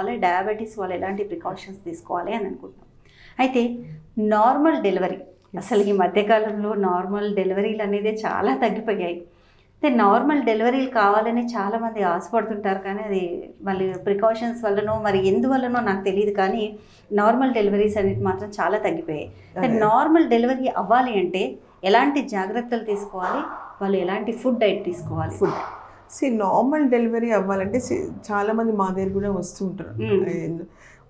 వాళ్ళ డయాబెటీస్ వాళ్ళు ఎలాంటి ప్రికాషన్స్ తీసుకోవాలి అని అనుకుంటున్నాం. అయితే నార్మల్ డెలివరీ అసలు ఈ మధ్యకాలంలో నార్మల్ డెలివరీలు అనేది చాలా తగ్గిపోయాయి. అయితే నార్మల్ డెలివరీలు కావాలని చాలామంది ఆశపడుతుంటారు కానీ అది మళ్ళీ ప్రికాషన్స్ వల్లనో మరి ఎందువల్లనో నాకు తెలియదు కానీ నార్మల్ డెలివరీస్ అనేది మాత్రం చాలా తగ్గిపోయాయి. అయితే. నార్మల్ డెలివరీ అవ్వాలి అంటే ఎలాంటి జాగ్రత్తలు తీసుకోవాలి? వాళ్ళు ఎలాంటి ఫుడ్ డైట్ తీసుకోవాలి? ఫుడ్ సి నార్మల్ డెలివరీ అవ్వాలంటే see, చాలా మంది మా దగ్గర కూడా వస్తుంటారు Mm. And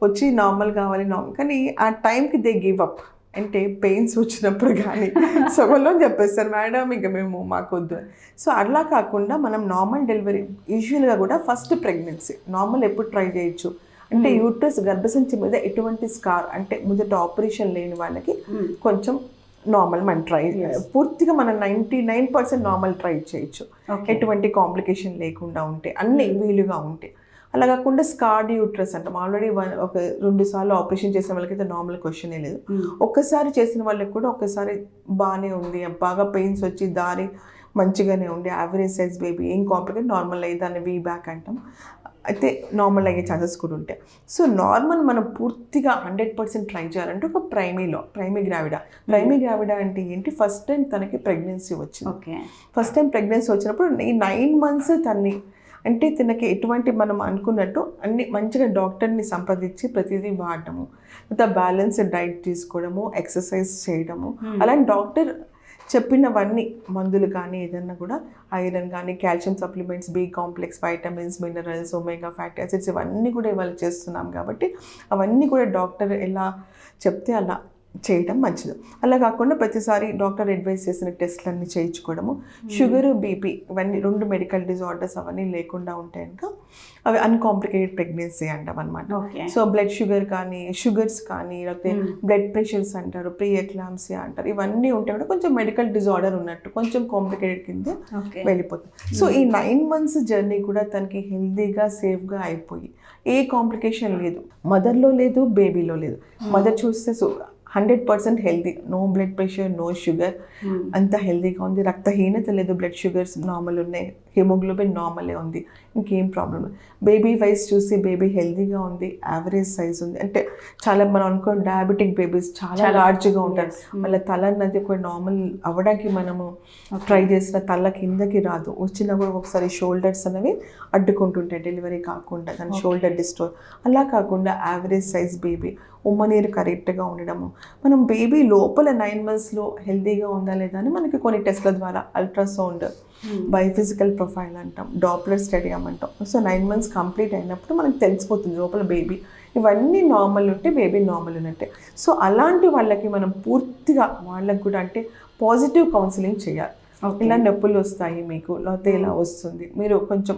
వచ్చి నార్మల్ కావాలి నార్మల్ కానీ ఆ టైంకి దే గివ్ అప్ అంటే పెయిన్స్ వచ్చినప్పుడు కానీ సగంలో చెప్పేస్తారు మేడం ఇంకా మేము మాకు వద్దు సో అట్లా కాకుండా మనం నార్మల్ డెలివరీ యూజువల్గా కూడా ఫస్ట్ ప్రెగ్నెన్సీ నార్మల్ ఎప్పుడు ట్రై చేయొచ్చు అంటే. యూట్రస్ గర్భసంచి మీద ఎటువంటి స్కార్ అంటే మొదట ఆపరేషన్ లేని వాళ్ళకి మ్మ్. కొంచెం నార్మల్ మనం ట్రై. పూర్తిగా మనం ninety nine percent normal try చేయొచ్చు. ఎటువంటి కాంప్లికేషన్ లేకుండా ఉంటే అన్ని వీలుగా ఉంటే. అలా కాకుండా స్కార్డ్ యూట్రస్ అంటాం. ఆల్రెడీ ఒక రెండు సార్లు ఆపరేషన్ చేసిన వాళ్ళకైతే నార్మల్ క్వశ్చనే లేదు. మ్మ్. ఒక్కసారి చేసిన వాళ్ళకి కూడా ఒక్కసారి బాగానే ఉంది. బాగా పెయిన్స్ వచ్చి దారి మంచిగానే ఉంది. యావరేజ్ సైజ్ బేబీ ఏం కాంప్లికేట్ నార్మల్ అయ్యి దాన్ని వీ బ్యాక్ అంటాం. అయితే నార్మల్ అయ్యే ఛాన్సెస్ కూడా ఉంటాయి. సో నార్మల్ మనం పూర్తిగా హండ్రెడ్ పర్సెంట్ ట్రై చేయాలంటే ఒక ప్రైమీలో ప్రైమీ గ్రావిడా ప్రైమీ గ్రావిడా అంటే ఏంటి? ఫస్ట్ టైం తనకి ప్రెగ్నెన్సీ వచ్చింది. ఓకే. ఫస్ట్ టైం ప్రెగ్నెన్సీ వచ్చినప్పుడు ఈ నైన్ మంత్స్ తన్ని అంటే తనకి ఎటువంటి మనం అనుకున్నట్టు అన్ని మంచిగా డాక్టర్ని సంప్రదించి ప్రతిదీ వాడటము తర్వాత బ్యాలెన్స్ డైట్ తీసుకోవడము ఎక్సర్సైజ్ చేయడము. Hmm. అలాంటి డాక్టర్ చెప్పినవన్నీ మందులు కానీ ఏదన్నా కూడా ఐరన్ కానీ calcium supplements B complex vitamins minerals omega fatty acids ఇవన్నీ కూడా ఇవాళ చేస్తున్నాం కాబట్టి అవన్నీ కూడా డాక్టర్ ఎలా చెప్తే అలా చేయడం మంచిది. అలా కాకుండా ప్రతిసారి డాక్టర్ అడ్వైస్ చేసిన టెస్ట్లన్నీ చేయించుకోవడము షుగర్ బీపీ ఇవన్నీ రెండు మెడికల్ డిజార్డర్స్ అవన్నీ లేకుండా ఉంటే కనుక అవి అన్కాంప్లికేటెడ్ ప్రెగ్నెన్సీ అంటాం అనమాట సో బ్లడ్ షుగర్ కానీ షుగర్స్ కానీ లేకపోతే. బ్లడ్ ప్రెషర్స్ అంటారు ప్రీ ఎక్లాంసియా అంటారు ఇవన్నీ ఉంటే కూడా కొంచెం మెడికల్ డిజార్డర్ ఉన్నట్టు కొంచెం కాంప్లికేటెడ్ కింద వెళ్ళిపోతుంది. సో ఈ నైన్ మంత్స్ జర్నీ కూడా తనకి హెల్తీగా సేఫ్గా అయిపోయి ఏ కాంప్లికేషన్ లేదు. మదర్లో లేదు బేబీలో లేదు. మదర్ చూస్తే so hundred percent healthy. No blood pressure no sugar. మ్మ్. అంత హెల్తీగా ఉంది. రక్తహీనత లేదు బ్లడ్ షుగర్స్ నార్మల్ ఉన్నాయి. హిమోగ్లోబిన్ నార్మలే ఉంది. ఇంకేం ప్రాబ్లం లేదు. బేబీ వైస్ చూసి బేబీ హెల్తీగా ఉంది యావరేజ్ సైజ్ ఉంది. అంటే చాలా మనం అనుకో డయాబెటిక్ బేబీస్ చాలా లార్జ్గా ఉంటారు. Yes. వాళ్ళ తల అన్నది ఒక నార్మల్ అవ్వడానికి మనము ట్రై చేసిన తల కిందకి రాదు. వచ్చినా కూడా ఒకసారి షోల్డర్స్ అనేవి అడ్డుకుంటుంటాయి. డెలివరీ కాకుండా దాని. షోల్డర్ డిస్టోర్ అలా కాకుండా యావరేజ్ సైజ్ బేబీ ఉమ్మనీరు కరెక్ట్గా ఉండడము. మనం బేబీ లోపల నైన్ మంత్స్లో హెల్తీగా ఉందా లేదా అని మనకి కొన్ని టెస్ట్ల ద్వారా అల్ట్రాసౌండ్. బయోఫిజికల్ ప్రొఫైల్ అంటాం డాప్లర్ స్టడీ అంటాం. సో నైన్ మంత్స్ కంప్లీట్ అయినప్పుడు మనకు తెలిసిపోతుంది లోపల బేబీ ఇవన్నీ నార్మల్ ఉంటే బేబీ నార్మల్ ఉన్నట్టే. సో అలాంటి వాళ్ళకి మనం పూర్తిగా వాళ్ళకి కూడా అంటే పాజిటివ్ కౌన్సిలింగ్ చేయాలి. ఇలా నొప్పులు వస్తాయి మీకు లేకపోతే ఇలా వస్తుంది. మీరు కొంచెం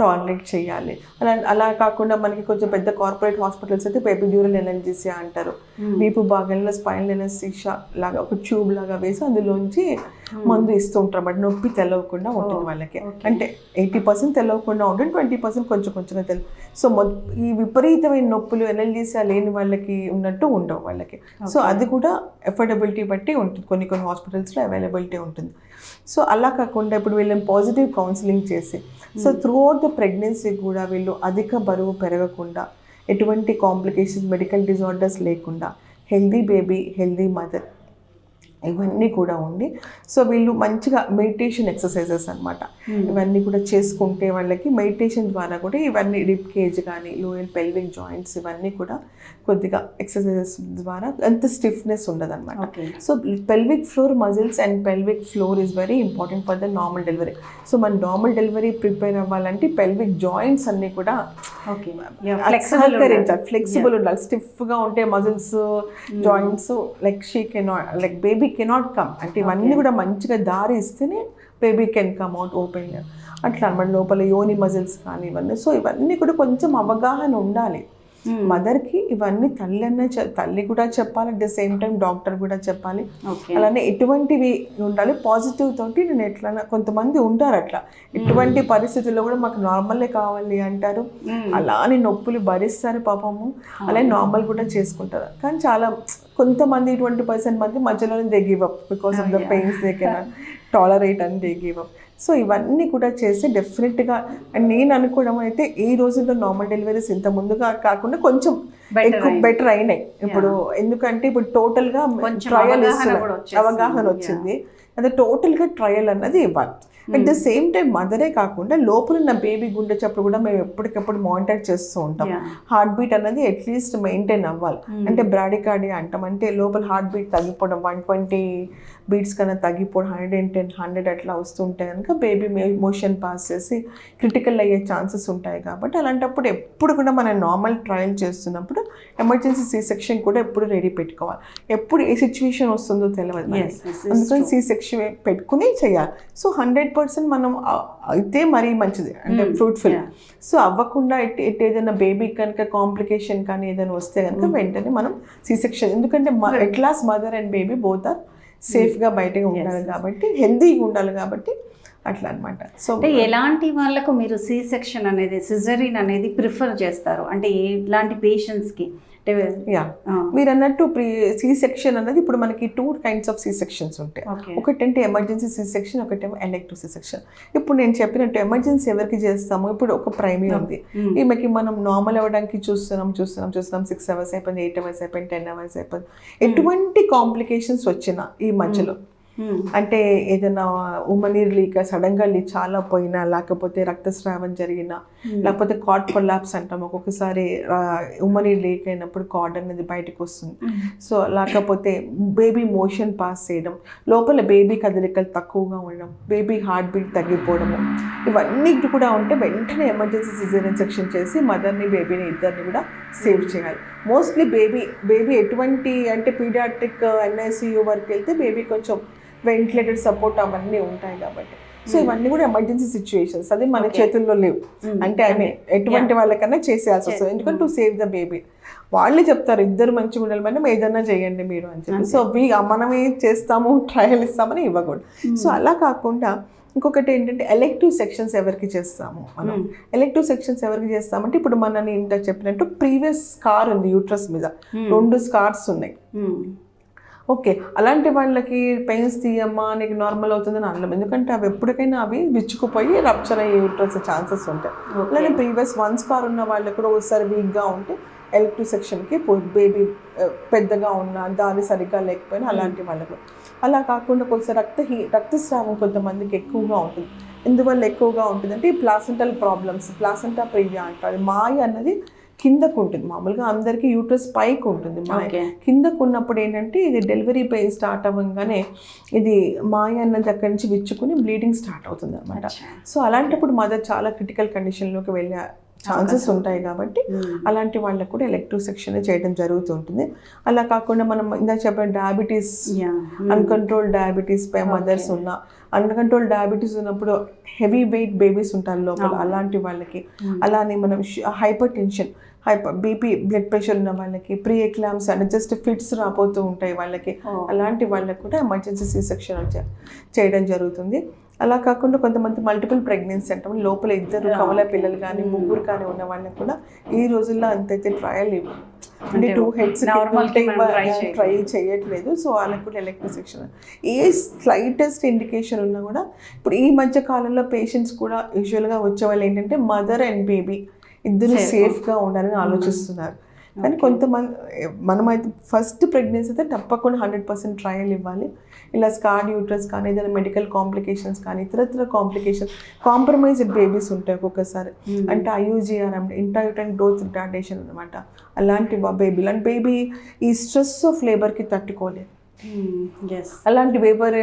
టాలరేట్ చేయాలి. అలా అలా కాకుండా మనకి కొంచెం పెద్ద కార్పొరేట్ హాస్పిటల్స్ అయితే పెపిడ్యూరల్ ఎనర్జీసియా అంటారు. మ్మ్. వీపు భాగంలో స్పైన్ ఎనర్జీషా లాగా ఒక ట్యూబ్ లాగా వేసి అందులోంచి మందు ఇస్తూ ఉంటారు బట్ నొప్పి తెలవకుండా ఉంటుంది Oh, వాళ్ళకి. okay. అంటే ఎయిటీ పర్సెంట్ తెలవకుండా ఉంటుంది ట్వంటీ పర్సెంట్ కొంచెం కొంచెంగా తెలు. సో ఈ విపరీతమైన నొప్పులు ఎనర్జీసియా లేని వాళ్ళకి ఉన్నట్టు ఉండవు వాళ్ళకి. సో. అది కూడా ఎఫోర్డబిలిటీ బట్టి ఉంటుంది. కొన్ని కొన్ని హాస్పిటల్స్లో అవైలబిలిటీ ఉంటుంది. సో అలా కాకుండా ఇప్పుడు వీళ్ళని పాజిటివ్ కౌన్సిలింగ్ చేసి so throughout the pregnancy కూడా వీళ్ళు అధిక బరువు పెరగకుండా ఎటువంటి కాంప్లికేషన్స్ మెడికల్ డిజార్డర్స్ లేకుండా హెల్దీ బేబీ హెల్దీ మదర్ ఇవన్నీ కూడా ఉండి సో వీళ్ళు మంచిగా మెడిటేషన్ ఎక్సర్సైజెస్ అనమాట Hmm. ఇవన్నీ కూడా చేసుకుంటే వాళ్ళకి మెడిటేషన్ ద్వారా కూడా ఇవన్నీ రిప్ కేజ్ కానీ లోయల్ పెల్విక్ జాయింట్స్ ఇవన్నీ కూడా కొద్దిగా ఎక్సర్సైజెస్ ద్వారా అంత స్టిఫ్నెస్ ఉండదు అనమాట so pelvic floor muscles and pelvic floor is very important for the normal delivery. So మన నార్మల్ డెలివరీ ప్రిపేర్ అవ్వాలంటే పెల్విక్ జాయింట్స్ అన్నీ కూడా ఓకే ఫ్లెక్సిబుల్ సహకరించాలి. ఫ్లెక్సిబుల్ ఉండాలి. స్టిఫ్గా ఉంటే muscles joints like she cannot like baby cannot come అంటే ఇవన్నీ. కూడా మంచిగా దారి ఇస్తేనే baby can come out open అట్లా మన లోపల యోని మజిల్స్ కానీ ఇవన్నీ. సో ఇవన్నీ కూడా కొంచెం అవగాహన ఉండాలి. మదర్కి ఇవన్నీ తల్లి అన్న తల్లి కూడా చెప్పాలి at the same time doctor కూడా చెప్పాలి. అలానే ఎటువంటివి ఉండాలి. పాజిటివ్ తోటి నేను ఎట్లా కొంతమంది ఉంటారు అట్లా. ఎటువంటి పరిస్థితుల్లో కూడా మాకు నార్మలే కావాలి అంటారు. అలా అని నొప్పులు భరిస్తారు పాపము. అలాగే నార్మల్ కూడా చేసుకుంటారు. కానీ చాలా కొంతమంది ఇటువంటి పర్సెంట్ మంది మధ్యలోనే they give up because of the. Pains they cannot tolerate అని దే గివ్ అప్ సో ఇవన్నీ కూడా చేసి డెఫినెట్గా అండ్ నేను అనుకోవడం అయితే ఈ రోజుల్లో నార్మల్ డెలివరీస్ ఇంత ముందుగా కాకుండా కొంచెం ఎక్కువ. బెటర్ అయినాయి. ఇప్పుడు ఎందుకంటే ఇప్పుడు టోటల్గా ట్రయల్. అవగాహన వచ్చింది. అదే టోటల్గా ట్రయల్ అన్నది ఇవ్వాలి. అట్ ద సేమ్ టైం మదరే కాకుండా లోపల ఉన్న బేబీ గుండె చప్పుడు కూడా మేము ఎప్పటికప్పుడు మానిటర్ చేస్తూ ఉంటాం. హార్ట్ బీట్ అనేది అట్లీస్ట్ మెయింటైన్ అవ్వాలి. అంటే బ్రాడికార్డియా అంటాం. అంటే లోపల హార్ట్ బీట్ తగ్గిపోవడం వన్ ట్వంటీ బీట్స్ కన్నా తగ్గిపోవడం హండ్రెడ్ అండ్ టెన్ హండ్రెడ్ అట్లా వస్తుంటే కనుక బేబీ మోషన్ పాస్ చేసి క్రిటికల్ అయ్యే ఛాన్సెస్ ఉంటాయి కాబట్టి అలాంటప్పుడు ఎప్పుడు కూడా మనం నార్మల్ ట్రయల్ చేస్తున్నప్పుడు ఎమర్జెన్సీ సీ సెక్షన్ కూడా ఎప్పుడు రెడీ పెట్టుకోవాలి. ఎప్పుడు ఏ సిచ్యువేషన్ వస్తుందో తెలియదు అందుకని సీ సెక్షన్ పెట్టుకుని చేయాలి. సో హండ్రెడ్ పర్సెంట్ మనం అయితే మరీ మంచిది. అంటే ఫ్రూట్ఫుల్ yeah. సో అవ్వకుండా ఎట్ ఎట్ ఏదైనా బేబీ కనుక కాంప్లికేషన్ కానీ ఏదైనా వస్తే కనుక వెంటనే మనం సీ సెక్షన్ ఎందుకంటే at last mother and baby both are సేఫ్గా బయటగా ఉండాలి కాబట్టి హెల్తీగా ఉండాలి కాబట్టి అట్లా అనమాట సో అంటే ఎలాంటి వాళ్ళకు మీరు సి సెక్షన్ అనేది సిజరీన్ అనేది ప్రిఫర్ చేస్తారు? అంటే ఎలాంటి పేషెంట్స్కి యా ఆ, మీరు అన్నట్టు ప్రీ సి సెక్షన్ అన్నది ఇప్పుడు మనకి two kinds of C sections ఉంటాయి. ఒకటంటే ఎమర్జెన్సీ సి సెక్షన్ ఒకటేమో ఎలెక్టివ్ సి సెక్షన్ ఇప్పుడు నేను చెప్పినట్టు ఎమర్జెన్సీ ఎవరికి చేస్తాము? ఇప్పుడు ఒక ప్రైమీ ఉంది. Mm. ఈమెకి మనం నార్మల్ అవ్వడానికి చూస్తున్నాం చూస్తున్నాం చూస్తున్నాం. సిక్స్ అవర్స్ అయిపోయింది ఎయిట్ అవర్స్ అయిపోయింది టెన్ అవర్స్ అయిపోయింది. ఎటువంటి కాంప్లికేషన్స్ వచ్చినా ఈ మధ్యలో. అంటే ఏదైనా ఉమ్మనీరు లీక సడన్గా లీ చాలా పోయినా లేకపోతే రక్తస్రావం జరిగినా లేకపోతే కార్డ్ పొల్లాప్స్ అంటాం. ఒక్కొక్కసారి ఉమ్మనీరు లీక్ అయినప్పుడు కార్డ్ అనేది బయటకు వస్తుంది. సో లేకపోతే బేబీ మోషన్ పాస్ చేయడం లోపల బేబీ కదలికలు తక్కువగా ఉండడం బేబీ హార్ట్ బీట్ తగ్గిపోవడము ఇవన్నీ కూడా ఉంటే వెంటనే ఎమర్జెన్సీ సిజేరియన్ సెక్షన్ చేసి మదర్ని బేబీని ఇద్దరిని కూడా సేవ్ చేయాలి. మోస్ట్లీ బేబీ బేబీ ఎటువంటి అంటే పీడియాట్రిక్ ఎన్ఐసియు వరకు వెళ్తే బేబీ కొంచెం వెంటిలేటర్ సపోర్ట్ అవన్నీ ఉంటాయి కాబట్టి. సో ఇవన్నీ కూడా ఎమర్జెన్సీ సిచ్యువేషన్స్ అది మన. చేతుల్లో లేవు. Mm. అంటే ఐ మీన్ ఎటువంటి వాళ్ళకన్నా చేసేయాల్సి వస్తుంది. ఎందుకంటే టు సేవ్ ద బేబీ వాళ్ళే చెప్తారు ఇద్దరు మంచిగా ఉండాలి మనం ఏదైనా చేయండి మీరు అని చెప్పి. సో వీ మనమే చేస్తాము ట్రయల్ ఇస్తామని ఇవ్వకూడదు. సో అలా కాకుండా ఇంకొకటి ఏంటంటే ఎలెక్టివ్ సెక్షన్స్ ఎవరికి చేస్తాము మనం. ఎలెక్టివ్ సెక్షన్స్ ఎవరికి చేస్తామంటే ఇప్పుడు మనని ఇంత చెప్పినట్టు ప్రీవియస్ స్కార్ ఉంది యూట్రస్ మీద. రెండు స్కార్స్ ఉన్నాయి. ఓకే అలాంటి వాళ్ళకి పెయిన్స్ తీయమ్మా నీకు నార్మల్ అవుతుందని అనలేం ఎందుకంటే అవి ఎప్పటికైనా అవి విచ్చుకుపోయి రప్చర్ అయ్యే యూట్రస్ ఛాన్సెస్ ఉంటాయి. అలానే ప్రీవియస్ వన్ స్కార్ ఉన్న వాళ్ళకి కూడా ఒకసారి వీక్గా ఉంటే ఎలక్టివ్ సెక్షన్కి బేబీ పెద్దగా ఉన్న దారి సరిగ్గా లేకపోయినా అలాంటి వాళ్ళకు అలా కాకుండా కొంచెం రక్త హీ రక్తస్రావం కొంతమందికి ఎక్కువగా ఉంటుంది. ఎందువల్ల ఎక్కువగా ఉంటుంది అంటే ఈ ప్లాసెంటల్ ప్రాబ్లమ్స్ ప్లాసెంటా ప్రీవియా అంటారు. మాయ అన్నది కిందకు ఉంటుంది మామూలుగా అందరికీ యూట్రస్ పైకి ఉంటుంది. కిందకు ఉన్నప్పుడు ఏంటంటే ఇది డెలివరీ పెయిన్ స్టార్ట్ అవ్వగానే ఇది మాయ అన్నది అక్కడి నుంచి విచ్చుకుని బ్లీడింగ్ స్టార్ట్ అవుతుంది అనమాట. సో అలాంటప్పుడు మదర్ చాలా క్రిటికల్ కండిషన్లోకి వెళ్ళే ఛాన్సెస్ ఉంటాయి కాబట్టి. అలాంటి వాళ్ళకు కూడా ఎలక్టివ్ సెక్షన్ చేయడం జరుగుతుంటుంది. అలా కాకుండా మనం ఇందాక చెప్పిన డయాబెటీస్. అన్కంట్రోల్ డయాబెటీస్ పై మదర్స్ ఉన్న అన్కంట్రోల్ డయాబెటీస్ ఉన్నప్పుడు హెవీ వెయిట్ బేబీస్ ఉంటారు లోపల అలాంటి వాళ్ళకి. అలానే మనం hypertension hyper BP blood pressure ఉన్న వాళ్ళకి ప్రీ ఎక్లామ్స్ అంటే జస్ట్ ఫిట్స్ రాబోతూ ఉంటాయి వాళ్ళకి. Oh. అలాంటి వాళ్ళకి కూడా ఎమర్జెన్సీ సీ సెక్షన్ చేయడం జరుగుతుంది. అలా కాకుండా కొంతమంది మల్టిపుల్ ప్రెగ్నెన్సీ అంటాం. లోపల ఇద్దరు కవల పిల్లలు కానీ ముగ్గురు కానీ ఉన్న వాళ్ళకి కూడా ఈ రోజుల్లో అంతైతే ట్రయల్ ఇవ్వు అంటే టూ హెడ్స్. ట్రై చేయట్లేదు. సో వాళ్ళకి కూడా electric section a slightest indication ఉన్నా కూడా ఇప్పుడు ఈ మధ్య కాలంలో పేషెంట్స్ కూడా యూజువల్గా వచ్చే వాళ్ళు ఏంటంటే మదర్ అండ్ బేబీ ఇద్దరు. సేఫ్గా ఉండాలని ఆలోచిస్తున్నారు. కానీ కొంతమంది మనమైతే ఫస్ట్ ప్రెగ్నెన్సీ అయితే తప్పకుండా హండ్రెడ్ పర్సెంట్ ట్రయల్ ఇవ్వాలి. ఇలా స్కార్డ్ యూట్రస్ కానీ ఏదైనా మెడికల్ కాంప్లికేషన్స్ కానీ ఇతరత్ర కాంప్లికేషన్స్ కాంప్రమైజ్డ్ బేబీస్ ఉంటాయి ఒక్కొక్కసారి. అంటే ఐయూజీఆర్ అంటే ఇంటర్యూటైన్ గ్రోత్ రిటార్డేషన్ అనమాట అలాంటి బేబీ అలాంటి బేబీ ఈ స్ట్రెస్ ఆఫ్ లేబర్కి తట్టుకోలేదు. Mm. Yes. అలాంటి బేబర్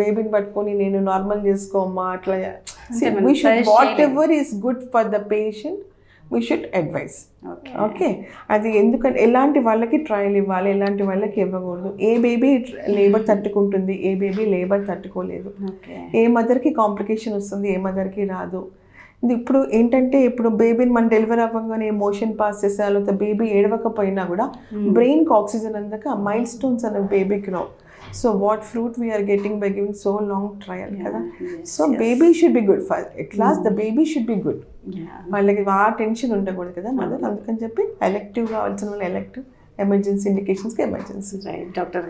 బేబీని పట్టుకొని నేను నార్మల్ చేసుకోమ్మా అట్లా. Whatever is good for the patient we should advise. Okay అది ఎందుకంటే ఎలాంటి వాళ్ళకి ట్రయల్ ఇవ్వాలి ఎలాంటి వాళ్ళకి ఇవ్వకూడదు. ఏ బేబీ లేబర్ తట్టుకుంటుంది ఏ బేబీ లేబర్ తట్టుకోలేదు. ఏ మదర్కి కాంప్లికేషన్ వస్తుంది ఏ మదర్కి రాదు. ఇప్పుడు ఏంటంటే ఇప్పుడు బేబీని మనం డెలివరీ అవ్వగానే మోషన్ పాస్ చేసే లేకపోతే బేబీ ఏడవకపోయినా కూడా బ్రెయిన్కి ఆక్సిజన్ అందక మైల్ స్టోన్స్ అనే బేబీకి రావు so what fruit we are getting by giving so long trial కదా? So baby should be good for at last the baby should be good. వాళ్ళకి ఆ టెన్షన్ ఉండకూడదు కదా మదర్ అందుకని చెప్పి ఎలెక్టివ్ కావాల్సిన వాళ్ళు ఎలెక్టివ్ ఎమర్జెన్సీ ఇండికేషన్స్కి ఎమర్జెన్సీ Right, Dr.